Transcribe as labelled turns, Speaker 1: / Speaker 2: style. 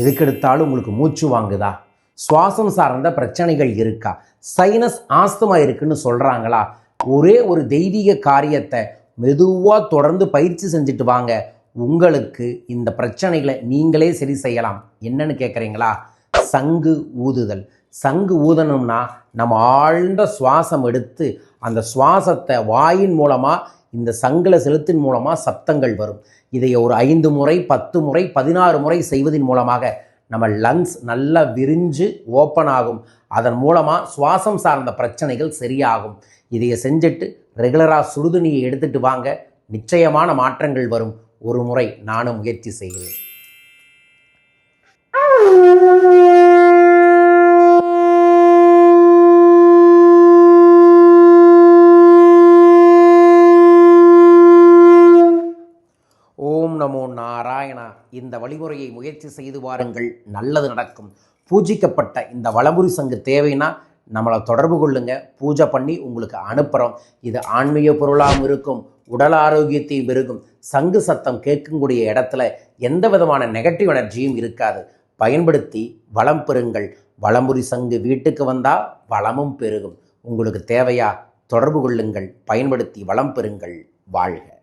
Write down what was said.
Speaker 1: எதுக்கெடுத்தாலும் உங்களுக்கு மூச்சு வாங்குதா? சுவாசம் சார்ந்த பிரச்சனைகள் இருக்கா? சைனஸ் ஆஸ்துமா இருக்குன்னு சொல்கிறாங்களா ஒரே ஒரு தெய்வீக காரியத்தை மெதுவாக தொடர்ந்து பயிற்சி செஞ்சுட்டு வாங்க. உங்களுக்கு இந்த பிரச்சனைகளை நீங்களே சரி செய்யலாம். என்னன்னு கேட்குறீங்களா சங்கு ஊதுதல். சங்கு ஊதணும்னா நம்ம ஆழ்ந்த சுவாசம் எடுத்து அந்த சுவாசத்தை வாயின் மூலமாக இந்த சங்கல செலுத்தின் மூலமாக சப்தங்கள் வரும். இதை ஒரு ஐந்து முறை பத்து முறை பதினாறு முறை செய்வதன் மூலமாக நம்ம லங்ஸ் நல்லா விரிஞ்சு ஓப்பன் ஆகும். அதன் மூலமாக சுவாசம் சார்ந்த பிரச்சனைகள் சரியாகும். இதையை செஞ்சுட்டு ரெகுலராக சுடுதண்ணியை எடுத்துட்டு வாங்க. நிச்சயமான மாற்றங்கள் வரும். ஒரு முறை நானும் முயற்சி செய்கிறேன். ஓம் நமோ நாராயணா. இந்த வழிமுறையை முயற்சி செய்து வாருங்கள். நல்லது நடக்கும். பூஜிக்கப்பட்ட இந்த வளமுறி சங்கு தேவைன்னா நம்மளை தொடர்பு கொள்ளுங்க. பூஜை பண்ணி உங்களுக்கு அனுப்புகிறோம் இது ஆன்மீக பொருளாகவும் இருக்கும். உடல் ஆரோக்கியத்தையும் பெருகும். சங்கு சத்தம் கேட்கக்கூடிய இடத்துல எந்த விதமான நெகட்டிவ் எனர்ஜியும் இருக்காது. பயன்படுத்தி வளம் பெறுங்கள். வளமுறி சங்கு வீட்டுக்கு வந்தால் வளமும் பெருகும். உங்களுக்கு தேவையா தொடர்பு கொள்ளுங்கள். பயன்படுத்தி வளம் பெறுங்கள். வாழ்க.